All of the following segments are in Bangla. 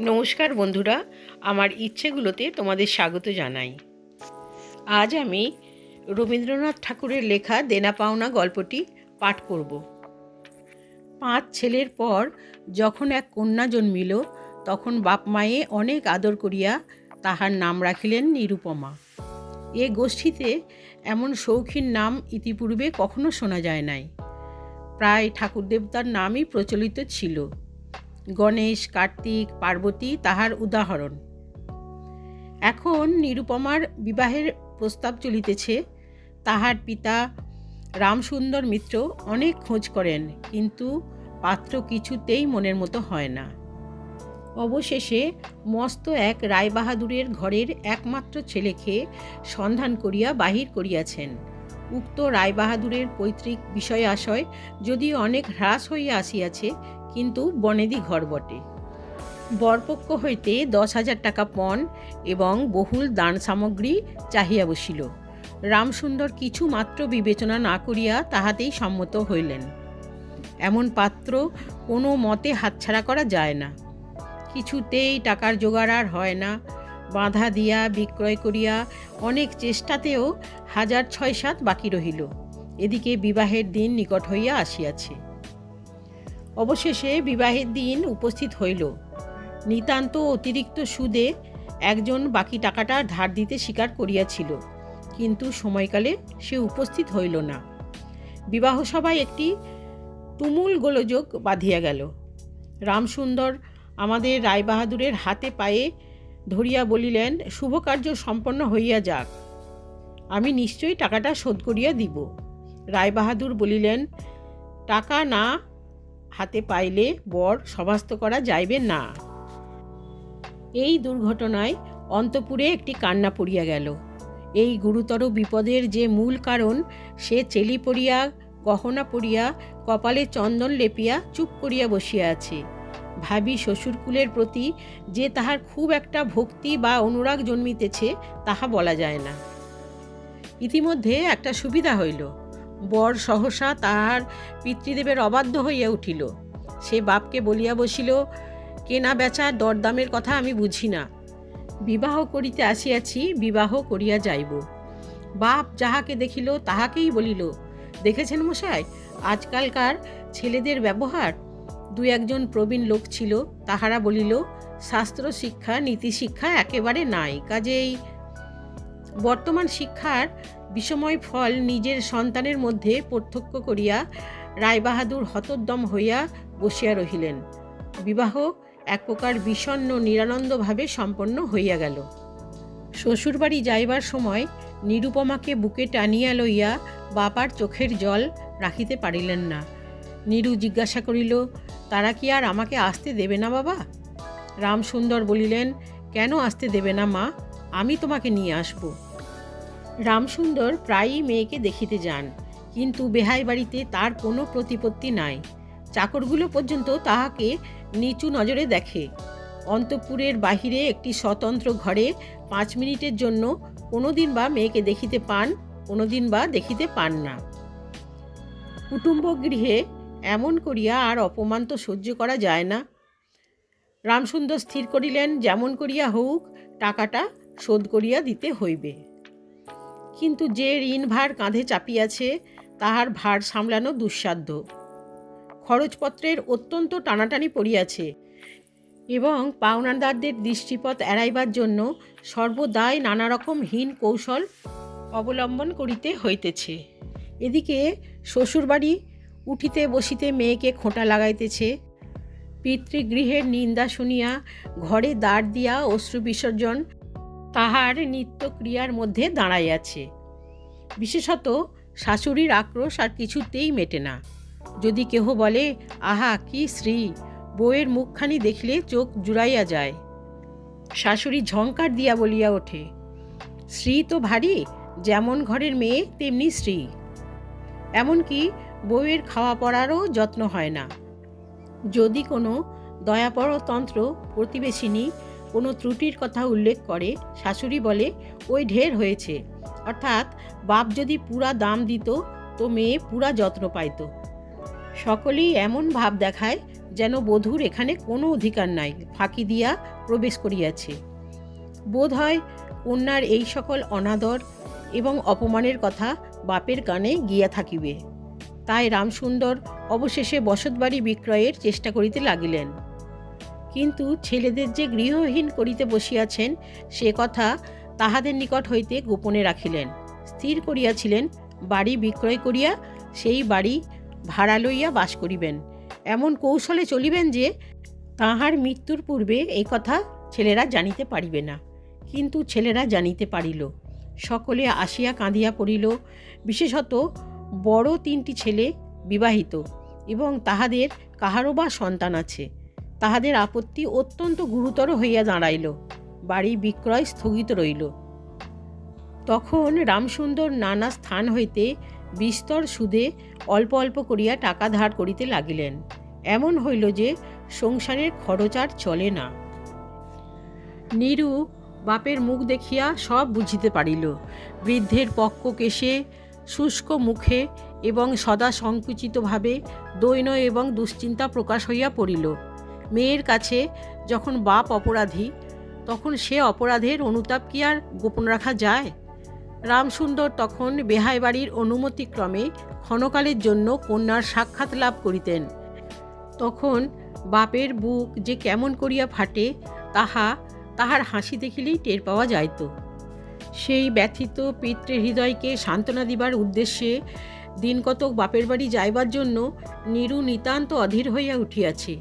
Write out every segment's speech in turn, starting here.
নমস্কার বন্ধুরা, আমার ইচ্ছেগুলোতে তোমাদের স্বাগত জানাই। আজ আমি রবীন্দ্রনাথ ঠাকুরের লেখা দেনা পাওনা গল্পটি পাঠ করব। পাঁচ ছেলের পর যখন এক কন্যা জন্মিল, তখন বাপ মায়ে অনেক আদর করিয়া তাহার নাম রাখিলেন নিরুপমা। এ গোষ্ঠীতে এমন শৌখিন নাম ইতিপূর্বে কখনো শোনা যায় নাই। প্রায় ঠাকুর দেবতার নামই প্রচলিত ছিল। গণেশ, কার্তিক, পার্বতী তাহার উদাহরণ। এখন নিরুপমার বিবাহের প্রস্তাব চলিতেছে। তাহার পিতা রামসুন্দর মিত্র অনেক খোঁজ করেন, কিন্তু পাত্র কিছুতেই মনের মতো হয় না। অবশেষে মস্ত এক রায়বাহাদুরের ঘরের একমাত্র ছেলেকে সন্ধান করিয়া বাহির করিয়াছেন। উক্ত রায়বাহাদুরের পৈতৃক বিষয় আশয় যদিও অনেক হ্রাস হইয়া আসিয়াছে কিন্তু বনেদি ঘর বটে। বরপক্ষ হইতে দশ হাজার টাকা পণ এবং বহুল দান সামগ্রী চাহিয়া বসিল। রামসুন্দর কিছু মাত্র বিবেচনা না করিয়া তাহাতেই সম্মত হইলেন। এমন পাত্র কোনো মতে হাতছাড়া করা যায় না। কিছুতেই টাকার জোগাড় আর হয় না। বাঁধা দিয়া বিক্রয় করিয়া অনেক চেষ্টাতেও হাজার ছয় সাত বাকি রহিল। এদিকে বিবাহের দিন নিকট হইয়া আসিয়াছে। অবশেষে বিবাহের দিন উপস্থিত হইল। নিতান্ত অতিরিক্ত সুদে একজন বাকি টাকাটা ধার দিতে স্বীকার করিয়াছিল, কিন্তু সময়কালে সে উপস্থিত হইল না। বিবাহ সভায় একটি তুমুল গোলযোগ বাঁধিয়া গেল। রামসুন্দর আমাদের রায়বাহাদুরের হাতে পায়ে ধরিয়া বলিলেন শুভ কার্য সম্পন্ন হইয়া যাক। আমি নিশ্চয়ই টাকাটা শোধ করিয়া দিব। রায়বাহাদুর বলিলেন, টাকা না হাতে পাইলে বর সভাস্থ করা যাইবে না। এই দুর্ঘটনায় অন্তপুরে একটি কান্না পড়িয়া গেল। এই গুরুতর বিপদের যে মূল কারণ, সে চেলি পড়িয়া, গহনা পড়িয়া, কপালে চন্দন লেপিয়া, চুপ করিয়া বসিয়া আছে। ভাবি শ্বশুরকুলের প্রতি যে তাহার খুব একটা ভক্তি বা অনুরাগ জন্মিতেছে, তাহা বলা যায় না। ইতিমধ্যে একটা সুবিধা হইল। বর সহসা তাহার পিতৃদেবের অবাধ্য হইয়া উঠিল। সে বাপকে বলিয়া বসিল, কেনা বেচা দরদামের কথা আমি বুঝি না। বিবাহ করিতে আসিয়াছি, বিবাহ করিয়া যাইব। বাপ যাহাকে দেখিল, তাহাকেই বলিল, দেখেছেন মশাই, আজকালকার ছেলেদের ব্যবহার। দু একজন প্রবীণ লোক ছিল, তাহারা বলিল, শাস্ত্র শিক্ষা, নীতি শিক্ষা একেবারে নাই। কাজেই বর্তমান শিক্ষার বিষময় ফল নিজের সন্তানের মধ্যে প্রত্যক্ষ করিয়া রায়বাহাদুর হতোদ্যম হইয়া বসিয়া রহিলেন। বিবাহ এক প্রকার বিষণ্ন নিরানন্দভাবে সম্পন্ন হইয়া গেল। শ্বশুরবাড়ি যাইবার সময় নিরুপমাকে বুকে টানিয়া লইয়া বাপার চোখের জল রাখিতে পারিলেন না। নিরু জিজ্ঞাসা করিল, তারা কি আর আমাকে আসতে দেবে না বাবা? রামসুন্দর বলিলেন, কেন আসতে দেবে না মা? আমি তোমাকে নিয়ে আসব। রামসুন্দর প্রায়ই মেয়েকে দেখিতে যান, কিন্তু বেহাই বাড়িতে তার কোনো প্রতিপত্তি নাই। চাকরগুলো পর্যন্ত তাহাকে নিচু নজরে দেখে। অন্তপুরের বাহিরে একটি স্বতন্ত্র ঘরে পাঁচ মিনিটের জন্য কোনো দিন বা মেয়েকে দেখিতে পান কোনো দিন বা দেখিতে পান না। কুটুম্ব গৃহে এমন করিয়া আর অপমান তো সহ্য করা যায় না। রামসুন্দর স্থির করিলেন, যেমন করিয়া হোক, টাকাটা শোধ করিয়া দিতে হইবে। কিন্তু যে ঋণ ভার কাঁধে চাপিয়াছে, তাহার ভার সামলানো দুঃসাধ্য। খরচপত্রের অত্যন্ত টানাটানি পড়িয়াছে এবং পাওনাদারদের দৃষ্টিপথ এড়াইবার জন্য সর্বদাই নানা রকম হীন কৌশল অবলম্বন করিতে হইতেছে। এদিকে শ্বশুরবাড়ি উঠিতে বসিতে মেয়েকে খোঁটা লাগাইতেছে। পিতৃগৃহের নিন্দা শুনিয়া ঘরে দাঁড় দিয়া অশ্রু বিসর্জন তাহার নিত্যক্রিয়ার মধ্যে দাঁড়াইয়াছে বিশেষত শাশুড়ির আক্রোশ আর কিছুতেই মেটে না। যদি কেহ বলে, আহা, কি শ্রী বউয়ের মুখখানি দেখলে চোখ জুড়াইয়া যায়। শাশুড়ি ঝঙ্কার দিয়া বলিয়া ওঠে শ্রী তো ভারী, যেমন ঘরের মেয়ে, তেমনি শ্রী এমনকি বউয়ের খাওয়া পড়ারও যত্ন হয় না। যদি কোনো দয়াপরতন্ত্র প্রতিবেশিনী কোনো ত্রুটির কথা উল্লেখ করে, শাশুড়ি বলে, ওই ঢের হয়েছে। অর্থাৎ, বাপ যদি পুরা দাম দিত, তো মেয়ে পুরা যত্ন পাইত। সকলেই এমন ভাব দেখায় যেন বধূর এখানে কোনো অধিকার নাই, ফাঁকি দিয়া প্রবেশ করিয়াছে। বোধ হয় কন্যার এই সকল অনাদর এবং অপমানের কথা বাপের কানে গিয়া থাকিবে। তাই রামসুন্দর অবশেষে বসতবাড়ি বিক্রয়ের চেষ্টা করিতে লাগিলেন। কিন্তু ছেলেদের যে গৃহহীন করিতে বসিয়াছেন, সে কথা তাহাদের নিকট হইতে গোপনে রাখিলেন। স্থির করিয়াছিলেন, বাড়ি বিক্রয় করিয়া সেই বাড়ি ভাড়া লইয়া বাস করিবেন। এমন কৌশলে চলিবেন যে, তাহার মৃত্যুর পূর্বে এই কথা ছেলেরা জানিতে পারিবে না। কিন্তু ছেলেরা জানিতে পারিল। সকলে আসিয়া কাঁদিয়া পড়িল। বিশেষত বড় তিনটি ছেলে বিবাহিত এবং তাহাদের কাহারও বা সন্তান আছে। তাহাদের আপত্তি অত্যন্ত গুরুতর হইয়া দাঁড়াইল। বাড়ি বিক্রয় স্থগিত রইল। তখন রামসুন্দর নানা স্থান হইতে বিস্তর সুদে অল্প অল্প করিয়া টাকা ধার করিতে লাগিলেন। এমন হইল যে, সংসারের খরচ আর চলে না। নীরু বাপের মুখ দেখিয়া সব বুঝিতে পারিল। বৃদ্ধের পক্ক কেশে শুষ্ক মুখে এবং সদা সংকুচিতভাবে দৈন এবং দুশ্চিন্তা প্রকাশ হইয়া পড়িল। মেয়ের কাছে যখন বাপ অপরাধী, তখন সে অপরাধের অনুতাপ কি আর গোপন রাখা যায়? রামসুন্দর তখন বেহাই বাড়ির অনুমতিক্রমে ক্ষণকালের জন্য কন্যার সাক্ষাৎ লাভ করিতেন। তখন বাপের বুক যে কেমন করিয়া ফাটে, তাহা তাহার হাসি দেখিলেই টের পাওয়া যাইত। সেই ব্যথিত পিতৃ হৃদয়কে সান্ত্বনা দিবার উদ্দেশ্যে দিন কতক বাপের বাড়ি যাইবার জন্য নিরু নিতান্ত অধীর হইয়া উঠিয়াছে।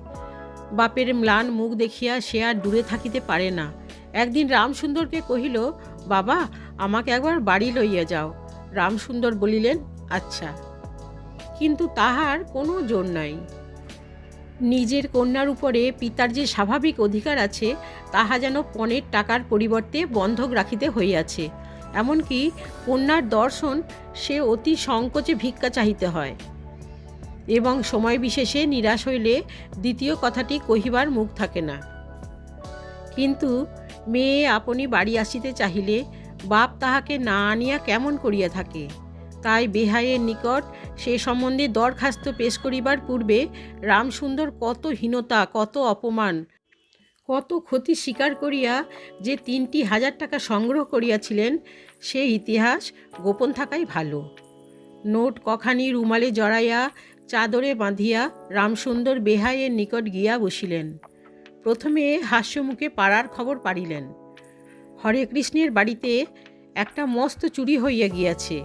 বাপের ম্লান মুখ দেখিয়া সে আর দূরে থাকিতে পারে না। একদিন রামসুন্দরকে কহিল, বাবা, আমাকে একবার বাড়ি লইয়া যাও। রামসুন্দর বলিলেন আচ্ছা। কিন্তু তাহার কোনো জোর নাই। নিজের কন্যার উপরে পিতার যে স্বাভাবিক অধিকার আছে, তাহা যেন পণের টাকার পরিবর্তে বন্ধক রাখিতে হইয়াছে। এমনকি কন্যার দর্শন সে অতি সংকোচে ভিক্ষা চাহিতে হয়। এবং সময় বিশেষে নিরাশ হইলে দ্বিতীয় কথাটি কহিবার মুখ থাকে না। কিন্তু মেয়ে আপনি বাড়ি আসিতে চাহিলে বাপ তাহাকে না আনিয়া কেমন করিয়া থাকে? তাই বেহাইয়ের নিকট সে সম্বন্ধে দরখাস্ত পেশ করিবার পূর্বে রামসুন্দর কত হীনতা, কত অপমান, কত ক্ষতি স্বীকার করিয়া যে তিনটি হাজার টাকা সংগ্রহ করিয়াছিলেন, সে ইতিহাস গোপন থাকাই ভালো। নোট কখানি রুমালে জড়াইয়া চাদরে বাঁধিয়া রামসুন্দর বেহাইয়ের নিকট গিয়া বসিলেন। প্রথমে হাস্যমুখে পাড়ার খবর পাড়িলেন। হরে কৃষ্ণের বাড়িতে একটা মস্ত চুরি হইয়া গিয়াছে,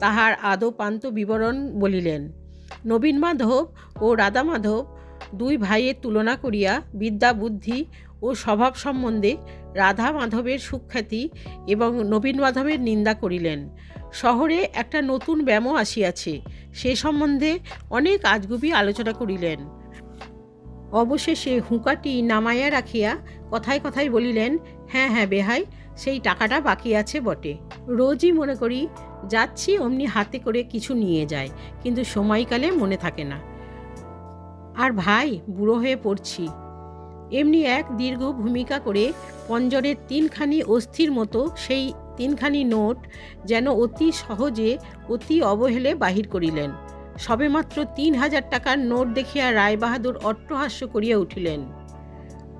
তাহার আদো পান্ত বিবরণ বলিলেন। নবীন মাধব ও রাধা মাধব দুই ভাইয়ের তুলনা করিয়া বিদ্যা বুদ্ধি ও স্বভাব সম্বন্ধে রাধা মাধবের সুখ্যাতি এবং নবীন মাধবের নিন্দা করিলেন। শহরে একটা নতুন ব্যামো আসিয়াছে। সে সম্বন্ধে অনেক আজগুবি আলোচনা করিলেন। অবশেষে হুঁকাটি নামাইয়া রাখিয়া কথায় কথায় বলিলেন হ্যাঁ হ্যাঁ বেহাই, সেই টাকাটা বাকি আছে বটে। রোজই মনে করি, যাচ্ছি অমনি হাতে করে কিছু নিয়ে যায়, কিন্তু সময়কালে মনে থাকে না। আর ভাই, বুড়ো হয়ে পড়ছি। এমনি এক দীর্ঘ ভূমিকা করে পঞ্জরের তিনখানি অস্থির মতো সেই তিনখানি নোট যেন অতি সহজে, অতি অবহেলে বাহির করিলেন। সবেমাত্র তিন হাজার টাকার নোট দেখিয়া রায়বাহাদুর অট্টহাস্য করিয়া উঠিলেন।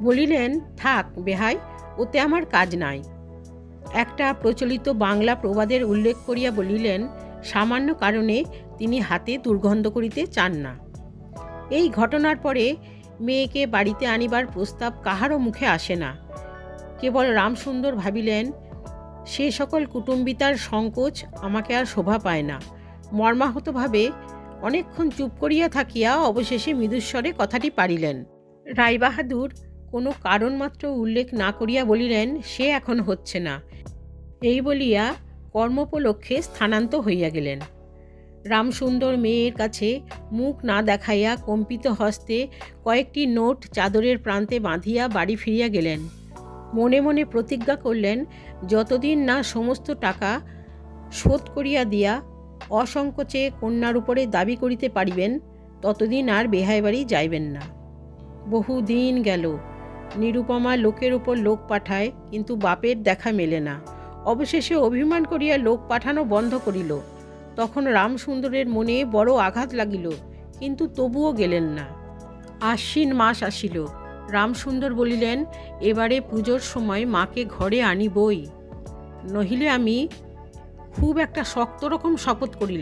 বলিলেন, থাক বেহাই, ওতে আমার কাজ নাই। একটা প্রচলিত বাংলা প্রবাদের উল্লেখ করিয়া বলিলেন, সামান্য কারণে তিনি হাতে দুর্গন্ধ করিতে চান না। এই ঘটনার পরে মেয়েকে বাড়িতে আনিবার প্রস্তাব কাহারও মুখে আসে না। কেবল রামসুন্দর ভাবিলেন সে সকল কুটুম্বিতার সংকোচ আমাকে আর শোভা পায় না। মর্মাহতভাবে অনেকক্ষণ চুপ করিয়া থাকিয়া অবশেষে মৃদুস্বরে কথাটি পারিলেন। রায়বাহাদুর কোনো কারণ মাত্র উল্লেখ না করিয়া বলিলেন, সে এখন হচ্ছে না। এই বলিয়া কর্মোপলক্ষে স্থানান্ত হইয়া গেলেন। রামসুন্দর মেয়ের কাছে মুখ না দেখাইয়া কম্পিত হস্তে কয়েকটি নোট চাদরের প্রান্তে বাঁধিয়া বাড়ি ফিরিয়া গেলেন। মনে মনে প্রতিজ্ঞা করলেন, যতদিন না সমস্ত টাকা শোধ করিয়া দিয়া অসংকোচে কন্যার উপরে দাবি করিতে পারিবেন, ততদিন আর বেহাই বাড়ি যাইবেন না। বহু দিন গেল, নিরুপমা লোকের উপর লোক পাঠায়, কিন্তু বাপের দেখা মেলে না। অবশেষে অভিমান করিয়া লোক পাঠানো বন্ধ করিল। তখন রামসুন্দরের মনে বড় আঘাত লাগিল, কিন্তু তবুও গেলেন না। আশ্বিন মাস আসিল রামসুন্দর বলিলেন, এবারে পুজোর সময় মাকে ঘরে আনিবই। নহিলে আমি খুব একটা শক্ত রকম শপথ করিলাম